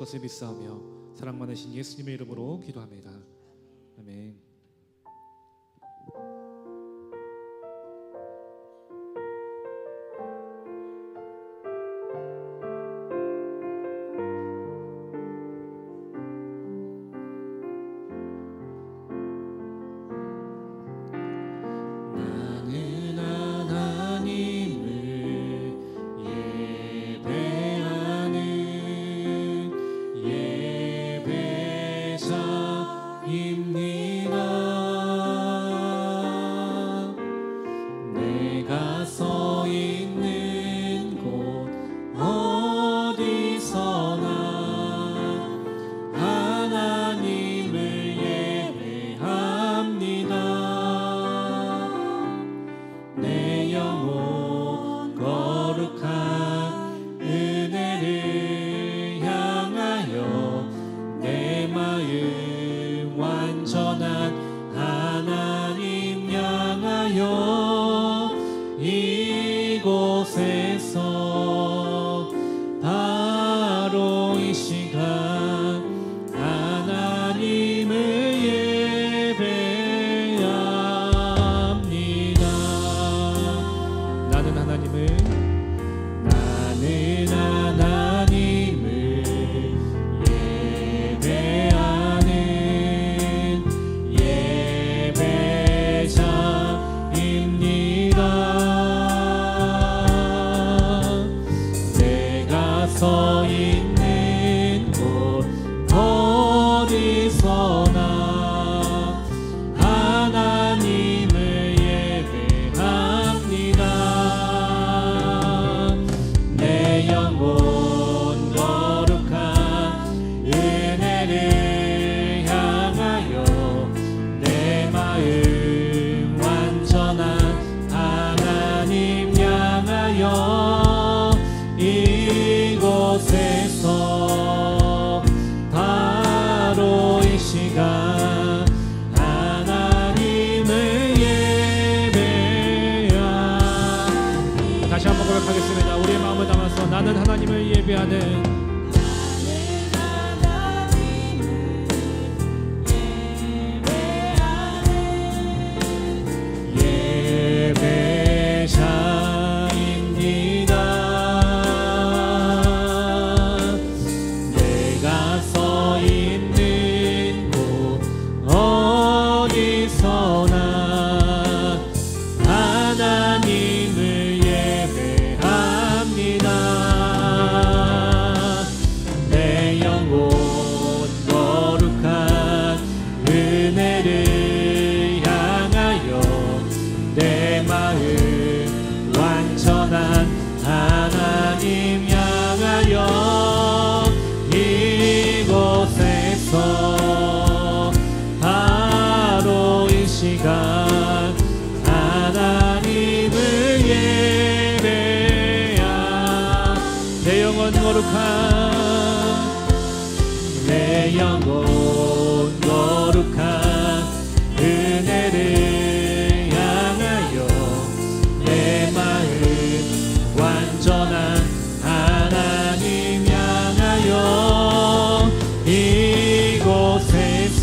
것을 믿사오며 사랑 많으신 예수님의 이름으로 기도합니다. 아멘. 시간 하나님을 예배야 다시 한번 고백하겠습니다. 우리 마음을 담아서 나는 하나님을 예배하는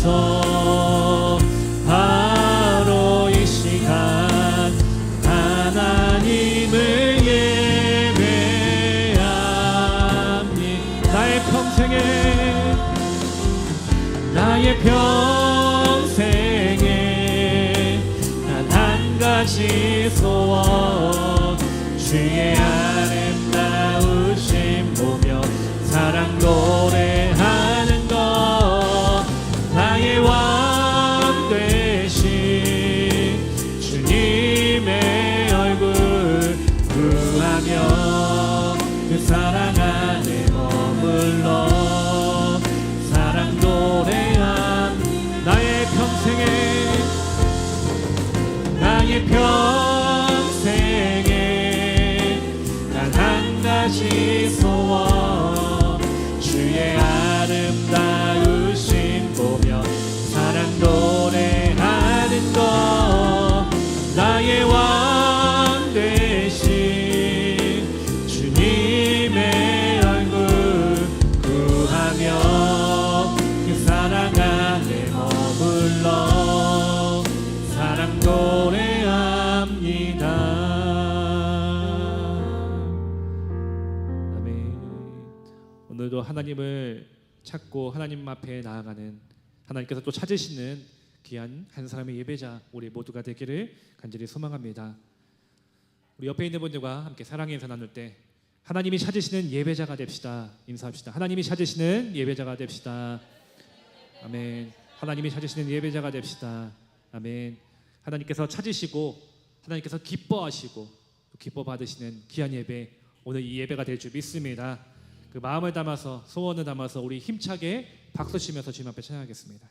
song. 찾고 하나님 앞에 나아가는 하나님께서 또 찾으시는 귀한 한 사람의 예배자 우리 모두가 되기를 간절히 소망합니다. 우리 옆에 있는 분들과 함께 사랑의 인사 나눌 때 하나님이 찾으시는 예배자가 됩시다. 인사합시다. 하나님이 찾으시는 예배자가 됩시다. 아멘. 하나님이 찾으시는 예배자가 됩시다. 아멘. 하나님께서 찾으시고 하나님께서 기뻐하시고 또 기뻐 받으시는 귀한 예배 오늘 이 예배가 될 줄 믿습니다. 그 마음을 담아서 소원을 담아서 우리 힘차게 박수 치면서 주님 앞에 찬양하겠습니다.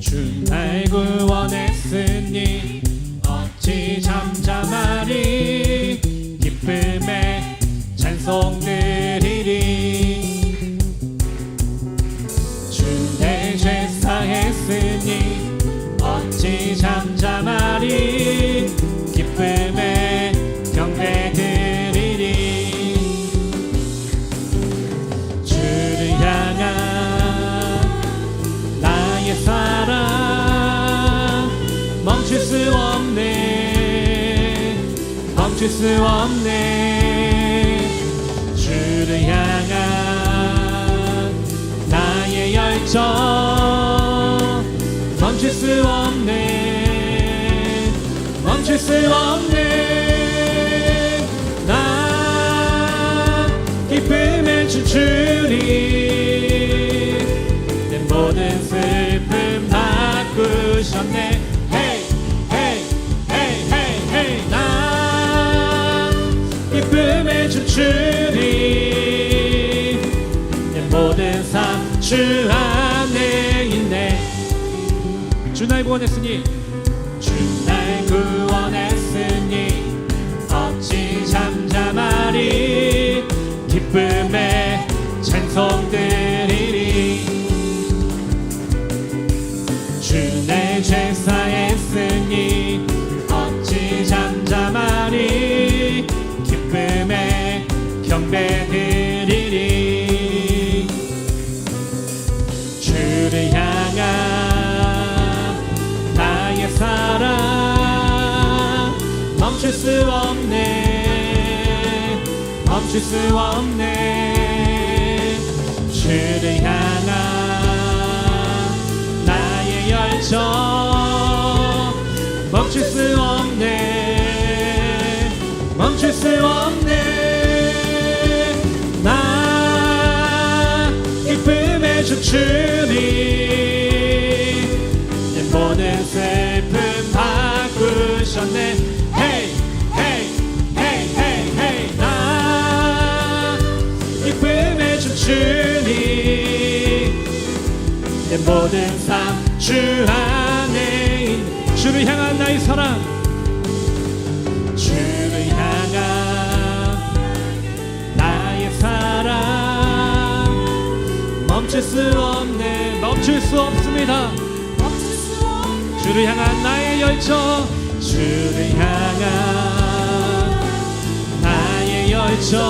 주날 구 열정 멈출 수 없네. 멈출 수 없네. 나 기쁨에 춤추 구원했으니 주 날 구원했으니 어찌 잠잠하리 기쁨에 찬송 드리리 주 내 죄사 수 없네. 멈출 수 없네. 주를 향한 나의 열정. 멈출 수 없네. 멈출 수 없네. 나 기쁨에 춤추 내 모든 삶 주 안에 주를 향한 나의 사랑. 주를 향한 나의 사랑. 멈출 수 없네 멈출 수 없습니다. 주를 향한 나의 열정. 주를 향한 나의 열정.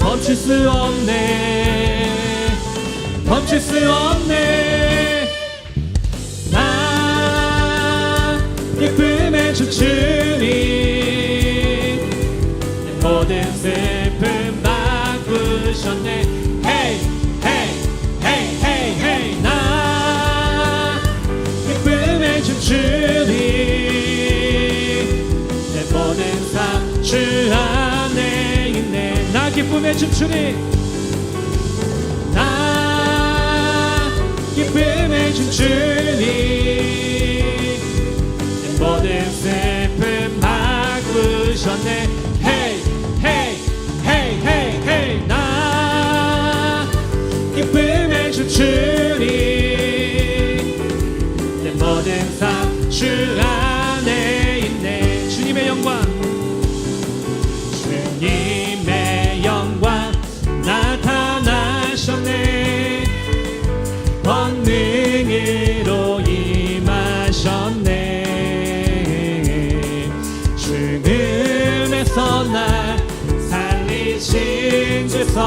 멈출 수 없네 멈출 수 없네. 나 춤추리 내 모든 슬픔 바꾸셨네. Hey hey hey hey hey. 나 기쁨에 춤추리 내 모든 삶주 안에 있네. 나 기쁨에 춤추리 내 모든 슬픔 바꾸셨네. Hey hey hey hey hey 나. 기쁨에 춤추리 내 모든 삶주안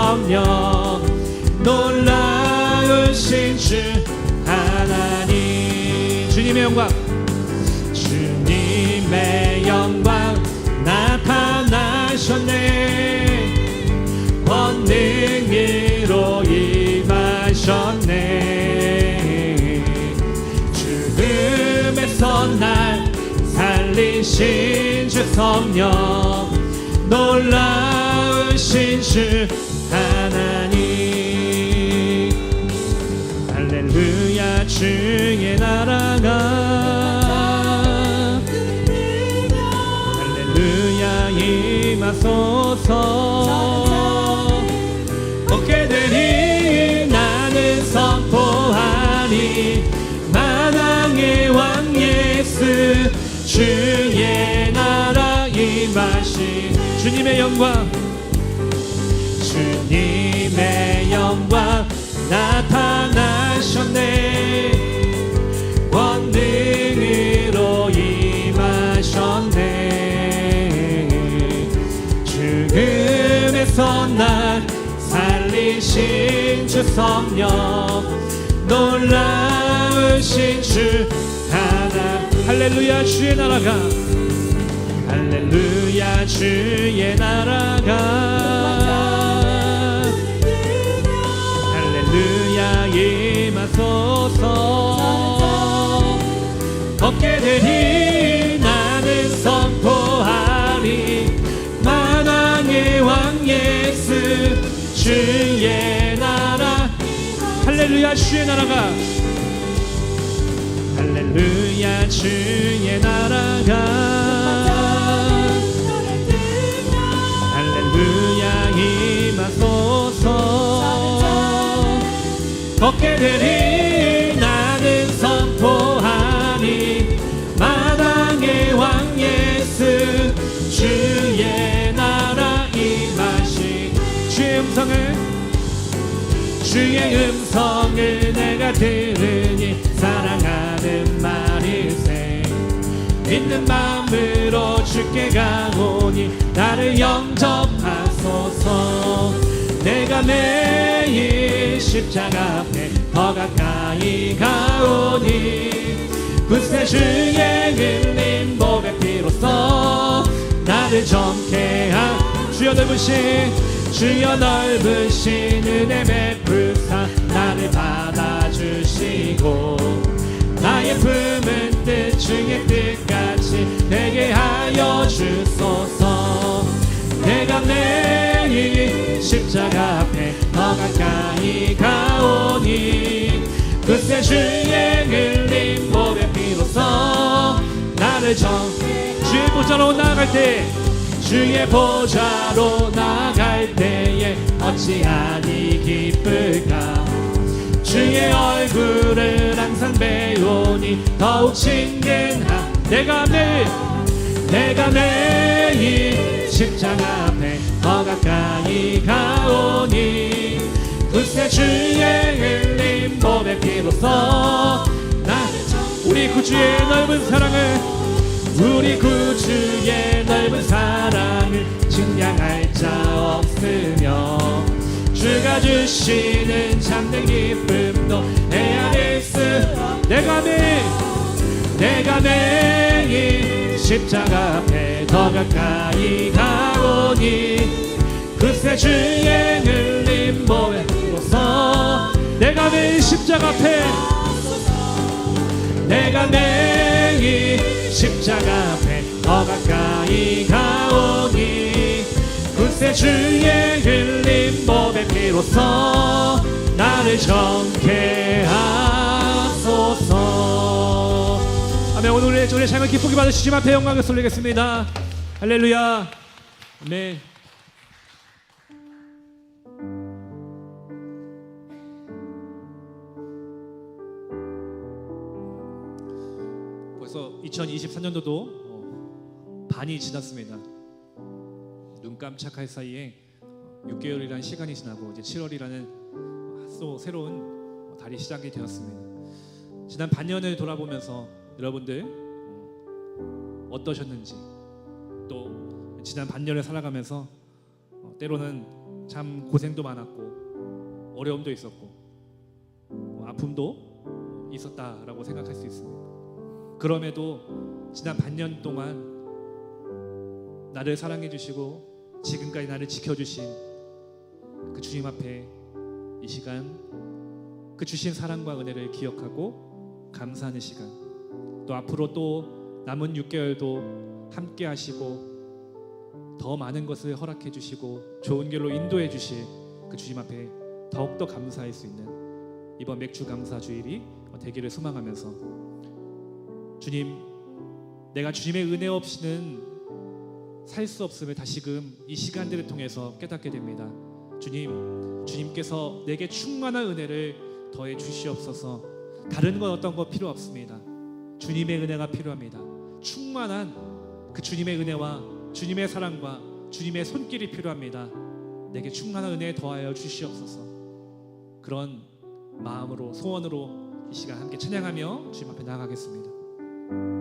성령 놀라우신 주 하나님. 주님의 영광. 주님의 영광 나타나셨네. 권능으로 임하셨네. 죽음에서 날 살리신 주 성령 놀라우신 주 하나님 할렐루야 주의 나라가. 할렐루야 임하소서. 얻게 되니 나는 선포하니 만왕의 왕 예수 주의 나라 임하시 주님의 영광 나타나셨네. 권능으로 임하셨네. 죽음에서 날 살리신 주 성령 놀라우신 주 하나. 할렐루야 주의 나라가. 할렐루야 주의 나라가 임하소서. 걷게 되니 나는 선포하리 만왕의 왕 예수 주의 나라. 할렐루야 주의 나라가. 할렐루야 주의 나라가. 할렐루야 임하소서 걷게 되리 음성을 주의 음성을 내가 들으니 사랑하는 말일세. 믿는 마음으로 주께 가오니 나를 영접하소서. 내가 매일 십자가 앞에 더 가까이 가오니 구세 주의 흘린 몸의 피로써 나를 정케하 주여 넓으신 주여 넓으신 은혜 베풀사 나를 받아주시고 나의 품은 뜻 중의 뜻같이 되게 하여 주소서. 내가 매일 십자가 앞에 더 가까이 가오니 그새 주의 흘린 몸의 피로써 나를 정 주의 보좌로 나갈 때 주의 보좌로 나갈 때에 어찌하니 기쁠까? 주의 얼굴을 항상 배우니 더욱 친근한 내가 매일 내가 매일 십자가 앞에 더 가까이 가오니 그새 주의 흘린 몸의 피로써 나 우리 구주의 넓은 사랑을 우리 구주의 넓은 사랑을 증량할 자 없으며 주가 주시는 참된 기쁨도 헤아릴 수 내가 매일 내가 매일 십자가 앞에 더 가까이 가오니 그새 주의 흘린 몸에 로서 내가 매일 십자가 앞에 내가 매일 십자가 앞에 더 가까이 가오니 그새 주의 흘린 몸의 피로써 나를 정케 하소서. 아멘. 오늘 우리의 삶을 기쁘게 받으시지 앞에 영광을 돌리겠습니다. 할렐루야. 아멘 2023년도도 어, 반이 지났습니다. 눈 깜짝할 사이에 6개월이라는 시간이 지나고 이제 7월이라는 또 새로운 달이 시작이 되었습니다. 지난 반년을 돌아보면서 여러분들 어, 어떠셨는지 또 지난 반년을 살아가면서 어, 때로는 참 고생도 많았고 어려움도 있었고 어, 아픔도 있었다라고 생각할 수 있습니다. 그럼에도 지난 반년 동안 나를 사랑해 주시고 지금까지 나를 지켜 주신 그 주님 앞에 이 시간 그 주신 사랑과 은혜를 기억하고 감사하는 시간 또 앞으로 또 남은 6개월도 함께 하시고 더 많은 것을 허락해 주시고 좋은 길로 인도해 주실 그 주님 앞에 더욱더 감사할 수 있는 이번 맥주 감사 주일이 되기를 소망하면서 주님 내가 주님의 은혜 없이는 살 수 없음을 다시금 이 시간들을 통해서 깨닫게 됩니다. 주님, 주님께서 내게 충만한 은혜를 더해 주시옵소서. 다른 건 어떤 거 필요 없습니다. 주님의 은혜가 필요합니다. 충만한 그 주님의 은혜와 주님의 사랑과 주님의 손길이 필요합니다. 내게 충만한 은혜 더하여 주시옵소서. 그런 마음으로 소원으로 이 시간 함께 찬양하며 주님 앞에 나아가겠습니다. thank you.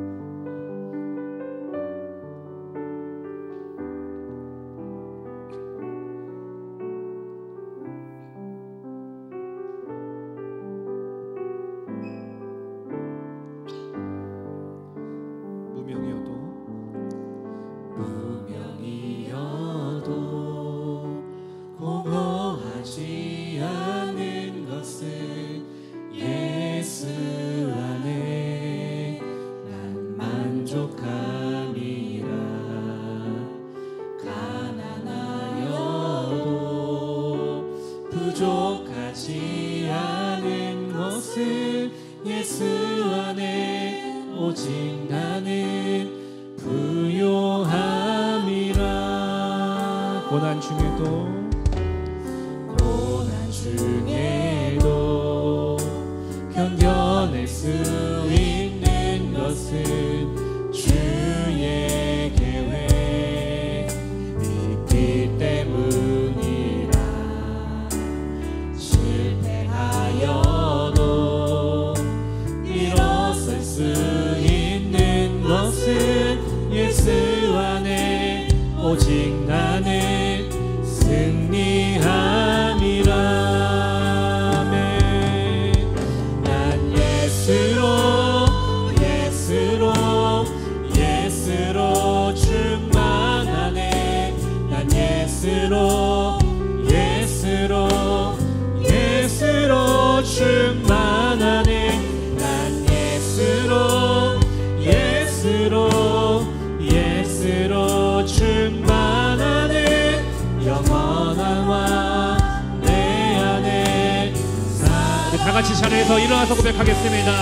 같이 자리에서 일어나서 고백하겠습니다.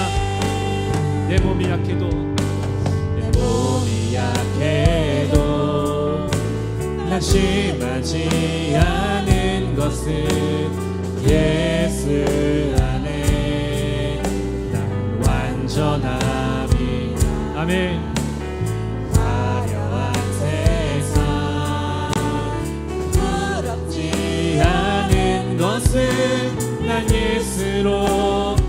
내 몸이 약해도 내 몸이 약해도 낙심하지 않은 것은 예수 안에 난 완전함이 아멘. 화 난 예수로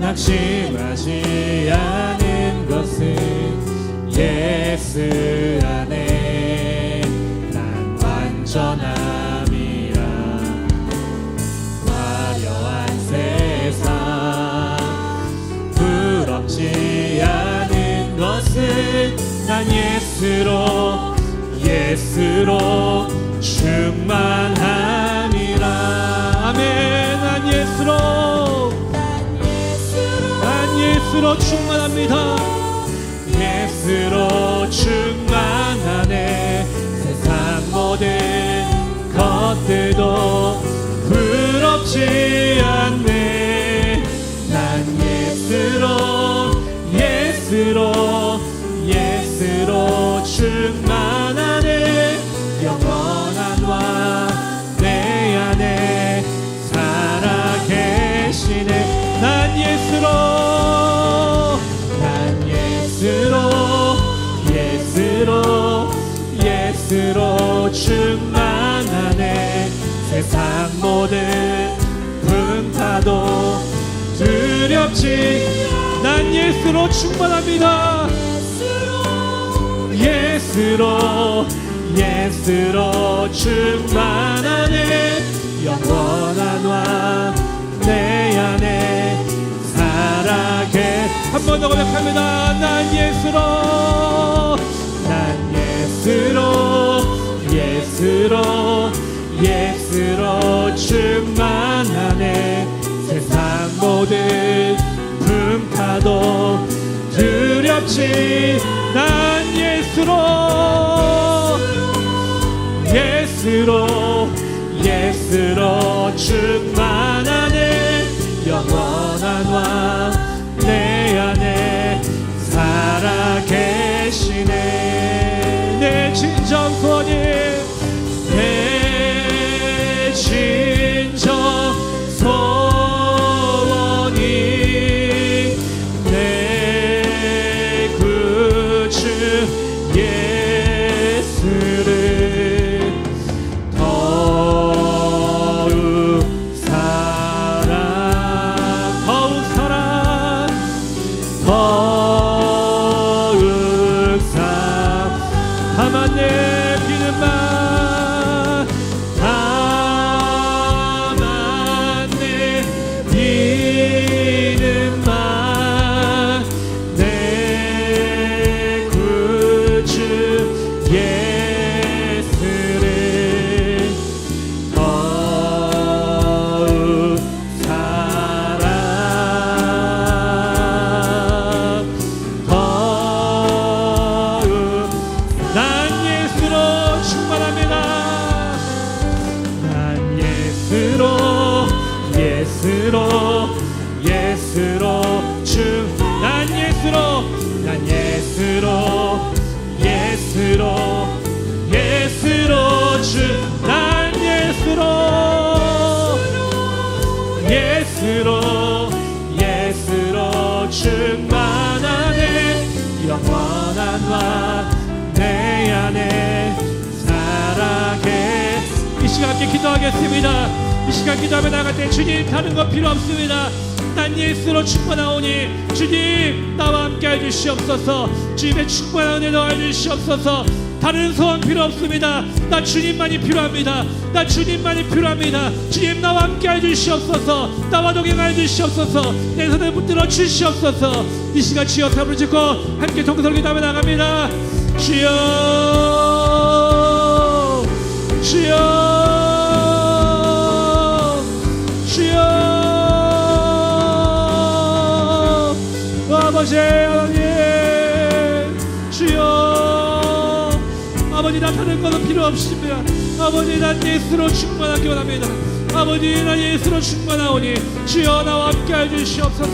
낙심하지 않은 것은 예수 안에 난 완전함이라. 화려한 세상 부럽지 않은 것은 난 예수로 예수로 예수로 충만합니다. 예수로 충만하네. 세상 모든 것들도 부럽지 않네. 난 예수로 예수로 예수로 충만하네. 세상 모든 풍파도 두렵지 난 예수로 충만합니다. 예수로 예수로 충만하네. 영원한 왕내 안에 살아계. 한 번 더 고백합니다. 난 예수로 난 예수로 예수로 예수로 충만하네. 세상 모든 풍파도 두렵지 난 예수로. 예수로 예수로 충만하네. 영원한 왕 내 안에 살아계시네. 내 진정 소원 하오니 주님 나와 함께 해주시옵소서. 주님의 충만한 은혜 넣어 주시옵소서. 다른 소원 필요 없습니다. 나 주님만이 필요합니다. 나 주님만이 필요합니다. 주님 나와 함께 해주시옵소서. 나와 동행해 주시옵소서. 내 손을 붙들어 주시옵소서. 이 시간 주여 탑을 짓고 함께 동설 기도하며 나갑니다. 주여 주여 아버지 하나님 주여. 아버지 나 다른 것은 필요 없습니다. 아버지 난 예수로 충만하기 원합니다. 아버지 나 예수로 충만하오니 주여 나와 함께 해주시옵소서